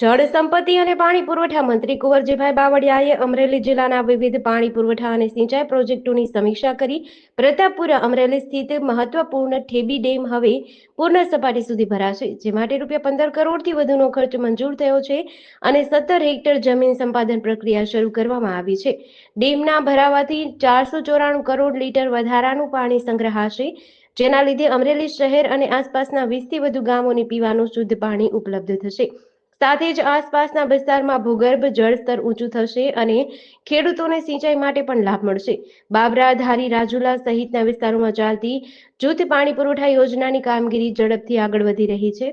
જળ સંપત્તિ અને પાણી પુરવઠા મંત્રી કુંવરજીભાઈ બાવળિયાએ અમરેલી જિલ્લાના વિવિધ પાણી પુરવઠા અને સિંચાઈ પ્રોજેક્ટોની સમીક્ષા કરી. પ્રતાપપુરા અમરેલી સ્થિત મહત્વપૂર્ણ ઠેબી ડેમ હવે પૂર્ણ સપાટી સુધી ભરાશે, જે માટે રૂપિયા પંદર કરોડથી વધુનો ખર્ચ મંજૂર થયો છે અને સત્તર હેક્ટર જમીન સંપાદન પ્રક્રિયા શરૂ કરવામાં આવી છે. ડેમના ભરાવાથી ચારસો ચોરાણું કરોડ લીટર વધારાનું પાણી સંગ્રહાશે, જેના લીધે અમરેલી શહેર અને આસપાસના વીસથી વધુ ગામોને પીવાનું શુદ્ધ પાણી ઉપલબ્ધ થશે. સાથે જ આસપાસના વિસ્તારમાં ભૂગર્ભ જળસ્તર ઊંચું થશે અને ખેડૂતોને સિંચાઈ માટે પણ લાભ મળશે. બાબરા, ધારી, રાજુલા સહિતના વિસ્તારોમાં ચાલતી જૂથ પાણી પુરવઠા યોજનાની કામગીરી ઝડપથી આગળ વધી રહી છે,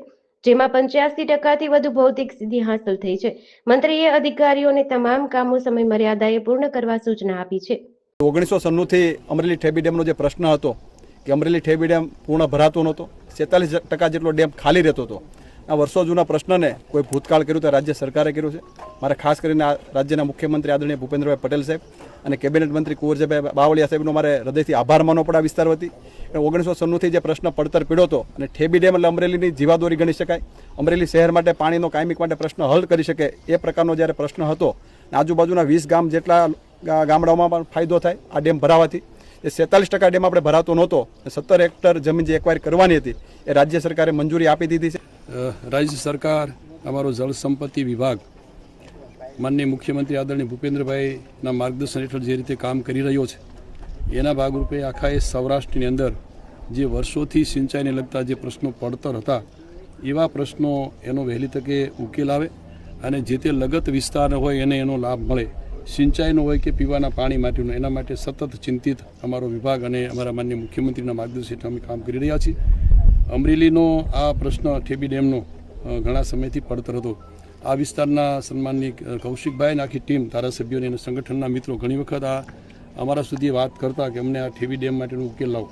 જેમાં પંચ્યાસી ટકાથી વધુ ભૌતિક સિદ્ધિ હાંસલ થઈ છે. મંત્રીએ અધિકારીઓને તમામ કામો સમય મર્યાદાએ પૂર્ણ કરવા સૂચના આપી છે. ઓગણીસો સન્નુથી અમરેલી ઠેબી ડેમનો જે પ્રશ્ન હતો, કે અમરેલી ઠેબી ડેમ પૂર્ણ ભરાતો નહોતો સેતાલીસ ટકા જેટલો ડેમ ખાલી રહેતો હતો આ વર્ષો જૂના પ્રશ્નને કોઈ ભૂતકાળ કર્યું તો રાજ્ય સરકારે કર્યું છે. મારે ખાસ કરીને આ રાજ્યના મુખ્યમંત્રી આદરણીય ભૂપેન્દ્રભાઈ પટેલ સાહેબ અને કેબિનેટ મંત્રી કુંવરજીભાઈ બાવળિયા સાહેબનો મારે હૃદયથી આભાર માનવો પડે આ વિસ્તાર વતી. ઓગણીસો સન્નુથી જે પ્રશ્ન પડતર પીડ્યો હતો અને ઠેબી ડેમ એટલે અમરેલીની જીવાદોરી ગણી શકાય. અમરેલી શહેર માટે પાણીનો કાયમિક માટે પ્રશ્ન હલ કરી શકે એ પ્રકારનો જ્યારે પ્રશ્ન હતો આજુબાજુના વીસ ગામ જેટલા ગામડાઓમાં પણ ફાયદો થાય આ ડેમ ભરાવાથી. એ સેતાલીસ ટકા ડેમ આપણે ભરાતો નહોતો. સત્તર હેક્ટર જમીન જે એકવાર કરવાની હતી, એ રાજ્ય સરકારે મંજૂરી આપી દીધી છે. રાજ્ય સરકાર, અમારો જળ સંપત્તિ વિભાગ, માનનીય મુખ્યમંત્રી આદરણીય ભૂપેન્દ્રભાઈના માર્ગદર્શન હેઠળ જે રીતે કામ કરી રહ્યો છે, એના ભાગરૂપે આખા એ સૌરાષ્ટ્રની અંદર જે વર્ષોથી સિંચાઈને લગતા જે પ્રશ્નો પડતર હતા, એવા પ્રશ્નો એનો વહેલી તકે ઉકેલ આવે અને જે તે લગત વિસ્તાર હોય એને એનો લાભ મળે. સિંચાઈનો હોય કે પીવાના પાણી માટેનું, એના માટે સતત ચિંતિત અમારો વિભાગ અને અમારા માન્ય મુખ્યમંત્રીના માર્ગદર્શન અમે કામ કરી રહ્યા છીએ. અમરેલીનો આ પ્રશ્ન ઠેબી ડેમનો ઘણા સમયથી પડતર હતો. આ વિસ્તારના સન્માનની કૌશિકભાઈ આખી ટીમ ધારાસભ્યોને અને સંગઠનના મિત્રો ઘણી વખત આ અમારા સુધી વાત કરતા કે અમને આ ઠેબી ડેમ માટેનો ઉકેલ લાવો.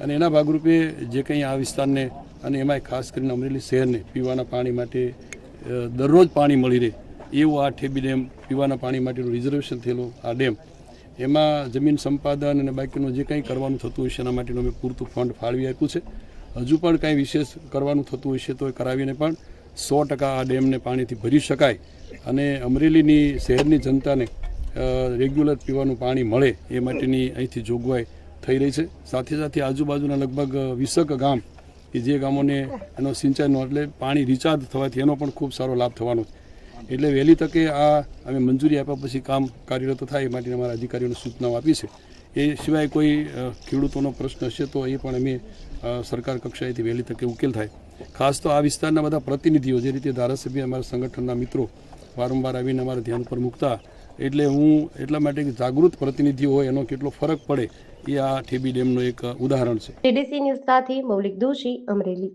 અને એના ભાગરૂપે જે કંઈ આ વિસ્તારને અને એમાંય ખાસ કરીને અમરેલી શહેરને પીવાના પાણી માટે દરરોજ પાણી મળી રહે. એવું આ ઠેબી ડેમ પીવાના પાણી માટેનું રિઝર્વેશન થયેલું આ ડેમ. એમાં જમીન સંપાદન અને બાકીનું જે કંઈ કરવાનું થતું હશે એના માટેનું અમે પૂરતું ફંડ ફાળવી આપ્યું છે. હજુ પણ કાંઈ વિશેષ કરવાનું થતું હશે તો એ કરાવીને પણ સો ટકા આ ડેમને પાણીથી ભરી શકાય. અને અમરેલીની શહેરની જનતાને રેગ્યુલર પીવાનું પાણી મળે એ માટેની અહીંથી જોગવાઈ થઈ રહી છે. સાથે સાથે આજુબાજુના લગભગ વીસક ગામ, કે જે ગામોને એનો સિંચાઈનો એટલે પાણી રિચાર્જ થવાથી એનો પણ ખૂબ સારો લાભ થવાનો છે. એટલે વહેલી તકે આ અમે મંજૂરી આપ્યા પછી કામ કાર્યરત થાય એ માટે અમારા અધિકારીઓને સૂચનાઓ આપી છે. એ સિવાય કોઈ ખેડૂતોનો પ્રશ્ન હશે તો એ પણ અમે સરકાર કક્ષાએથી વહેલી તકે ઉકેલ થાય. ખાસ તો આ વિસ્તારના બધા પ્રતિનિધિઓ જે રીતે ધારાસભ્ય અમારા સંગઠનના મિત્રો વારંવાર આવીને અમારા ધ્યાન પર મૂકતા, એટલે હું એટલા માટે જાગૃત પ્રતિનિધિઓ હોય એનો કેટલો ફરક પડે એ આ ઠેબી ડેમનું એક ઉદાહરણ છે. અમરેલી.